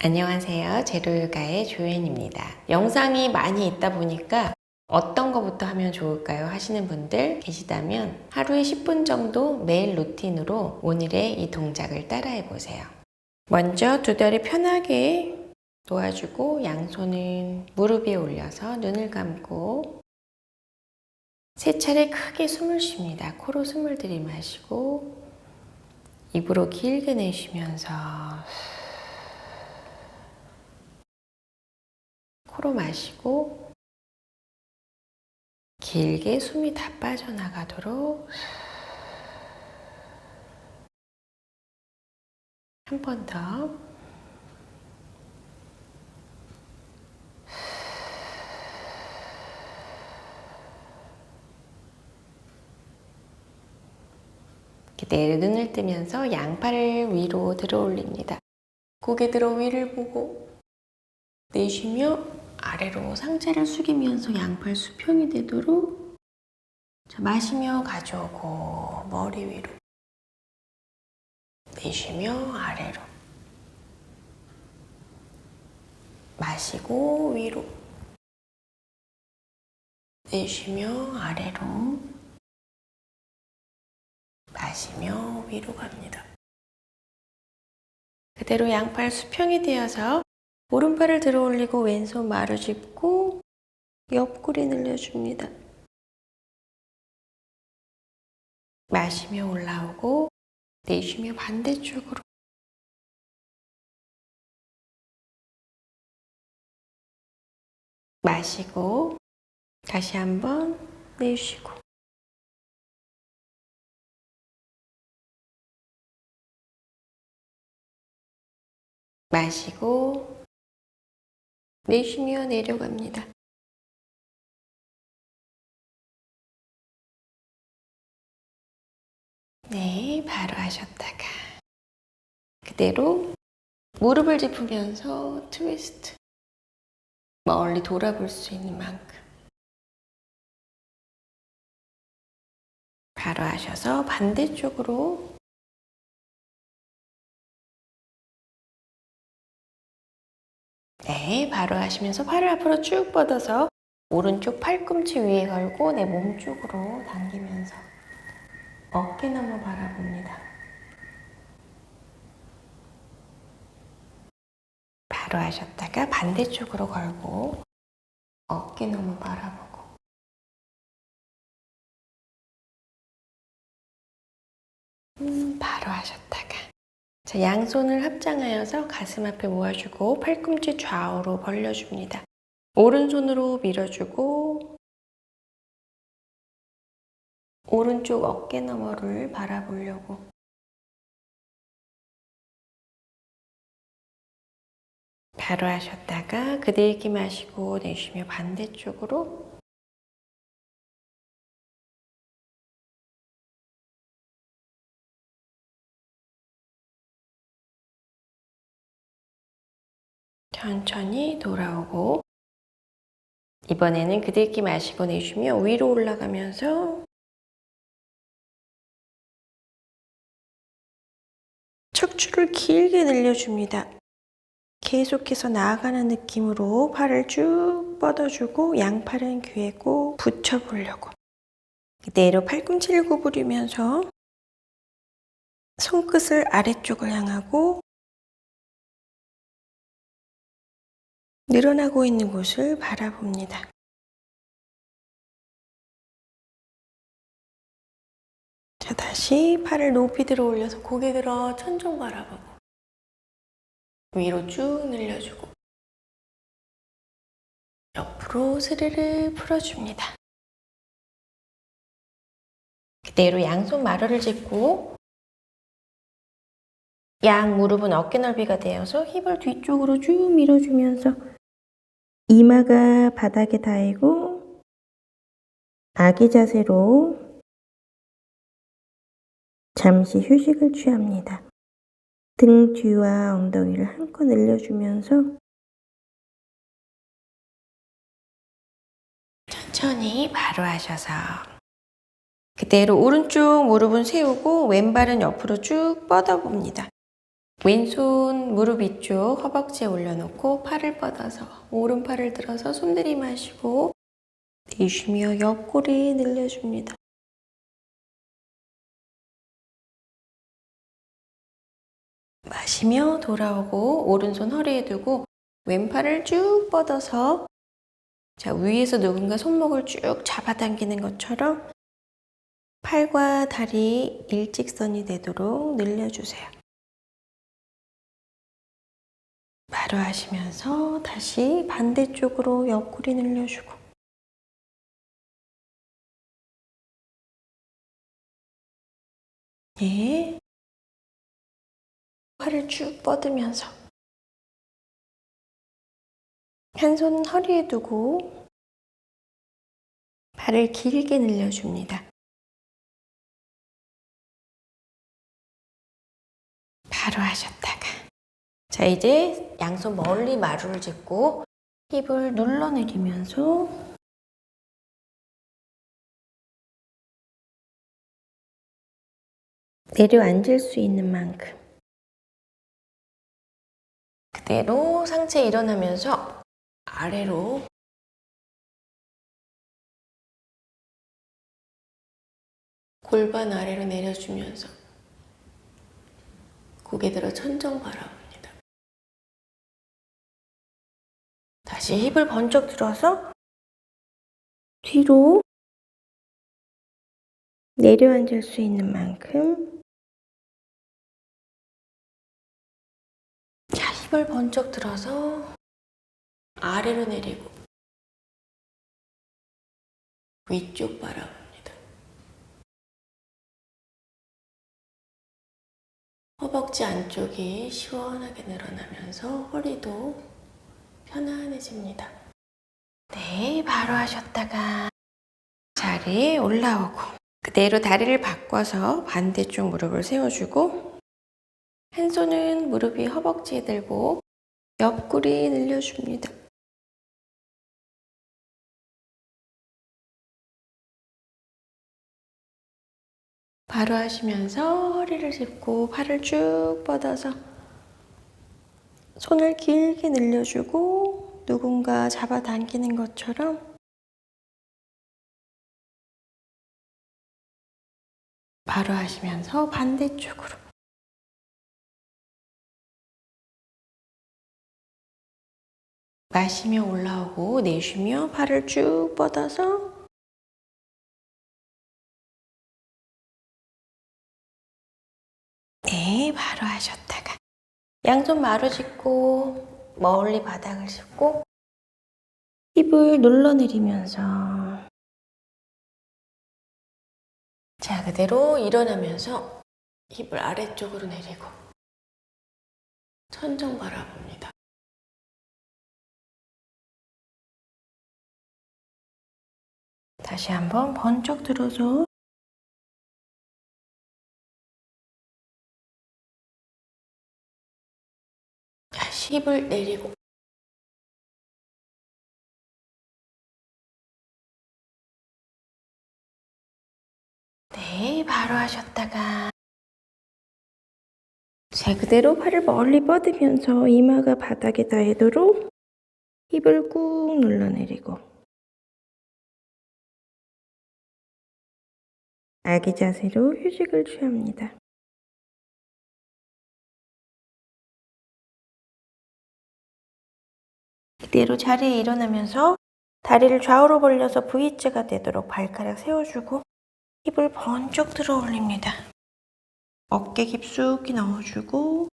안녕하세요. 제로요가의 조연입니다. 영상이 많이 있다 보니까 어떤 거부터 하면 좋을까요? 하시는 분들 계시다면 하루에 10분 정도 매일 루틴으로 오늘의 이 동작을 따라해 보세요. 먼저 두 다리 편하게 놓아주고 양손은 무릎 위에 올려서 눈을 감고 세 차례 크게 숨을 쉽니다. 코로 숨을 들이마시고 입으로 길게 내쉬면서 코로 마시고 길게 숨이 다 빠져나가도록 한 번 더. 그대로 눈을 뜨면서 양팔을 위로 들어 올립니다. 고개 들어 위를 보고 내쉬며 아래로 상체를 숙이면서 양팔 수평이 되도록 자, 마시며 가져오고 머리 위로 내쉬며 아래로 마시고 위로 내쉬며 아래로 마시며 위로 갑니다. 그대로 양팔 수평이 되어서 오른팔을 들어 올리고 왼손 마루 짚고 옆구리 늘려줍니다. 마시며 올라오고 내쉬며 반대쪽으로 마시고 다시 한번 내쉬고 마시고 내쉬며 내려갑니다. 네, 바로 하셨다가 그대로 무릎을 짚으면서 트위스트 멀리 돌아볼 수 있는 만큼 바로 하셔서 반대쪽으로 네, 바로 하시면서 팔을 앞으로 쭉 뻗어서 오른쪽 팔꿈치 위에 걸고 내 몸 쪽으로 당기면서 어깨 너머 바라봅니다. 바로 하셨다가 반대쪽으로 걸고 어깨 너머 바라보고 음, 바로 하셨다가 자, 양손을 합장하여서 가슴 앞에 모아주고 팔꿈치 좌우로 벌려줍니다. 오른손으로 밀어주고 오른쪽 어깨 너머를 바라보려고 바로 하셨다가 그들기 마시고 내쉬며 반대쪽으로 천천히 돌아오고 이번에는 그들기 마시고 내쉬며 위로 올라가면서 척추를 길게 늘려줍니다. 계속해서 나아가는 느낌으로 팔을 쭉 뻗어주고 양팔은 귀에 꼭 붙여보려고 그대로 팔꿈치를 구부리면서 손끝을 아래쪽을 향하고 늘어나고 있는 곳을 바라봅니다. 자, 다시 팔을 높이 들어 올려서 고개 들어 천정 바라보고 위로 쭉 늘려주고 옆으로 스르르 풀어줍니다. 그대로 양손 마루를 짚고 양 무릎은 어깨 넓이가 되어서 힙을 뒤쪽으로 쭉 밀어주면서 이마가 바닥에 닿이고 아기 자세로 잠시 휴식을 취합니다. 등 뒤와 엉덩이를 한껏 늘려주면서 천천히 바로 하셔서 그대로 오른쪽 무릎은 세우고 왼발은 옆으로 쭉 뻗어봅니다. 왼손 무릎 위쪽 허벅지에 올려놓고 팔을 뻗어서 오른팔을 들어서 숨 들이마시고 내쉬며 옆구리 늘려줍니다. 마시며 돌아오고 오른손 허리에 두고 왼팔을 쭉 뻗어서 자 위에서 누군가 손목을 쭉 잡아당기는 것처럼 팔과 다리 일직선이 되도록 늘려주세요. 바로 하시면서 다시 반대쪽으로 옆구리 늘려주고 네. 팔을 쭉 뻗으면서 한 손 허리에 두고 발을 길게 늘려줍니다. 바로 하셨다가 자 이제 양손 멀리 마루를 짚고 힙을 눌러내리면서 내려앉을 수 있는 만큼 그대로 상체 일어나면서 아래로 골반 아래로 내려주면서 고개 들어 천정 바라봅 다. 다시 힙을 번쩍 들어서 뒤로 내려앉을 수 있는 만큼 자, 힙을 번쩍 들어서 아래로 내리고 위쪽 바라봅니다. 허벅지 안쪽이 시원하게 늘어나면서 허리도 편안해집니다. 네, 바로 하셨다가 자리에 올라오고 그대로 다리를 바꿔서 반대쪽 무릎을 세워주고 한 손은 무릎 위 허벅지에 들고 옆구리 늘려줍니다. 바로 하시면서 허리를 짚고 팔을 쭉 뻗어서 손을 길게 늘려주고 누군가 잡아당기는 것처럼 바로 하시면서 반대쪽으로. 마시며 올라오고 내쉬며 팔을 쭉 뻗어서 네, 바로 하셨다가 양손 마루 짚고 멀리 바닥을 짚고 힙을 눌러 내리면서 자, 그대로 일어나면서 힙을 아래쪽으로 내리고 천정 바라봅니다. 다시 한번 번쩍 들어서 힙을 내리고 네, 바로 하셨다가 자, 그대로 팔을 멀리 뻗으면서 이마가 바닥에 닿도록 힙을 꾹 눌러내리고 아기 자세로 휴식을 취합니다. 그대로 자리에 일어나면서 다리를 좌우로 벌려서 V자가 되도록 발가락 세워주고 힙을 번쩍 들어 올립니다. 어깨 깊숙이 넣어주고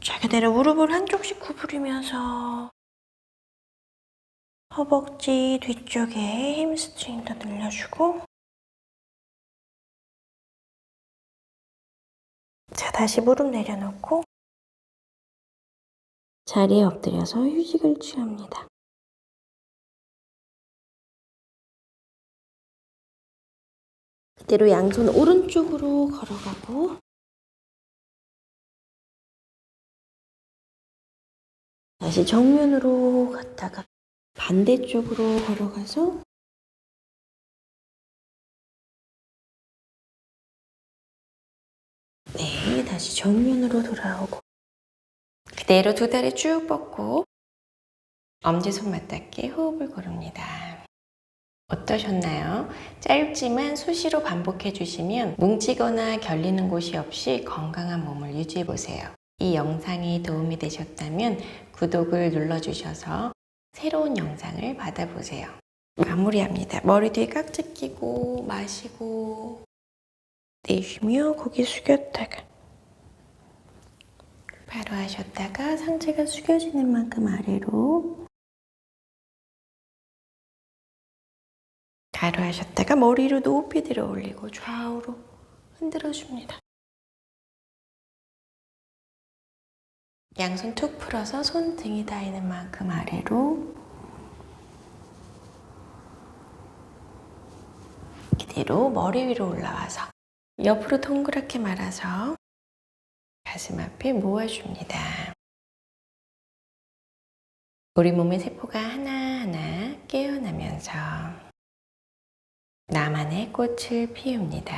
자 그대로 무릎을 한쪽씩 구부리면서 허벅지 뒤쪽에 햄스트링도 늘려주고 자 다시 무릎 내려놓고 자리에 엎드려서 휴식을 취합니다. 그대로 양손 오른쪽으로 걸어가고 다시 정면으로 갔다가 반대쪽으로 걸어가서 다음에 다시 정면으로 돌아오고 그대로 두 다리 쭉 뻗고 엄지손 맞닿게 호흡을 고릅니다. 어떠셨나요? 짧지만 수시로 반복해 주시면 뭉치거나 결리는 곳이 없이 건강한 몸을 유지해 보세요. 이 영상이 도움이 되셨다면 구독을 눌러주셔서 새로운 영상을 받아보세요. 마무리합니다. 머리 뒤에 깍지 끼고 마시고 내쉬며 고개 숙였다가 바로 하셨다가 상체가 숙여지는 만큼 아래로 가로 하셨다가 머리로 높이 들어 올리고 좌우로 흔들어 줍니다. 양손 툭 풀어서 손등이 닿이는 만큼 아래로 그대로 머리 위로 올라와서 옆으로 동그랗게 말아서 가슴 앞에 모아줍니다. 우리 몸의 세포가 하나하나 깨어나면서 나만의 꽃을 피웁니다.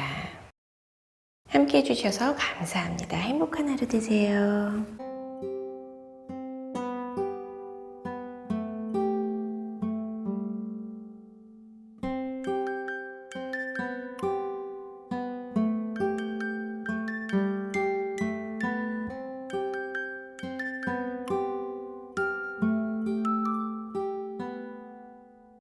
함께 해주셔서 감사합니다. 행복한 하루 되세요.